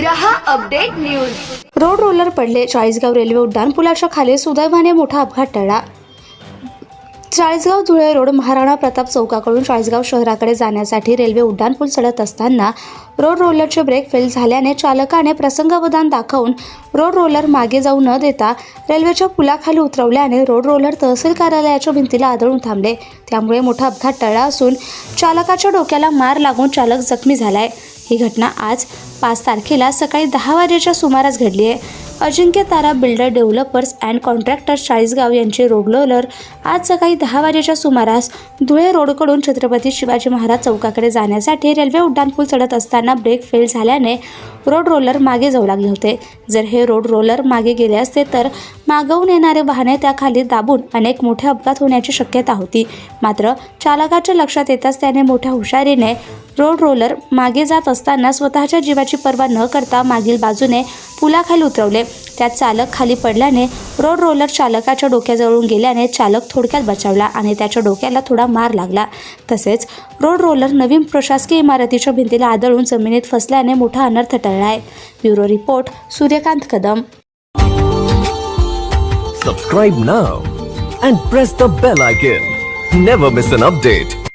रहा update news. Road roller पडले Chalisgaon railway उड्डाण. पुलाच्या खाली सुदैवाने मोठा अपघात टळला. चाळीसगाव धुळे रोड महाराणा प्रताप चौकाकडून चाळीसगाव शहराकडे जाण्यासाठी रेल्वे उड्डाणपूल चढत असताना रोड रोलरचे ब्रेक फेल झाल्याने चालकाने प्रसंगावधान दाखवून रोड रोलर मागे जाऊ न देता रेल्वेच्या पुलाखाली उतरवल्याने रोड रोलर तहसील कार्यालयाच्या भिंतीला आदळून थांबले. त्यामुळे मोठा अपघात टळला असून चालकाच्या डोक्याला मार लागून चालक जखमी झालाय. ही घटना आज पाच तारखेला सकाळी दहा वाजेच्या सुमारास घडली आहे. Ajinkya Tara builder developers and contractors Chalisgaon यांचे रोड रोलर आज सकाळी दहा वाजेच्या सुमारास धुळे रोडकडून छत्रपती शिवाजी महाराज चौकाकडे जाण्यासाठी रेल्वे उड्डाणपूल चढत असताना ब्रेक फेल झाल्याने रोड रोलर मागे जाऊ लागले होते. जर हे रोड रोलर मागे गेले असते तर मागवून येणारे वाहने त्याखाली दाबून अनेक मोठे अपघात होण्याची शक्यता होती. मात्र चालकाच्या लक्षात येताच त्याने मोठ्या हुशारीने रोड रोलर मागे जात असताना स्वतःच्या जीवाची पर्वा न करता मागील बाजूने पुलाखाली उतरवले. त्यात चालक खाली पडल्याने रोड रोलर चालकाच्या डोक्याजवळून गेल्याने चालक थोडक्यात बचावला आणि त्याच्या डोक्याला थोडा मार लागला. तसेच रोड रोलर नवीन प्रशासकीय इमारतीच्या भिंतीला आदळून जमिनीत फसल्याने मोठा अनर्थ टळला आहे. Bureau report Suryakant Kadam. Subscribe now and press the bell icon never miss an update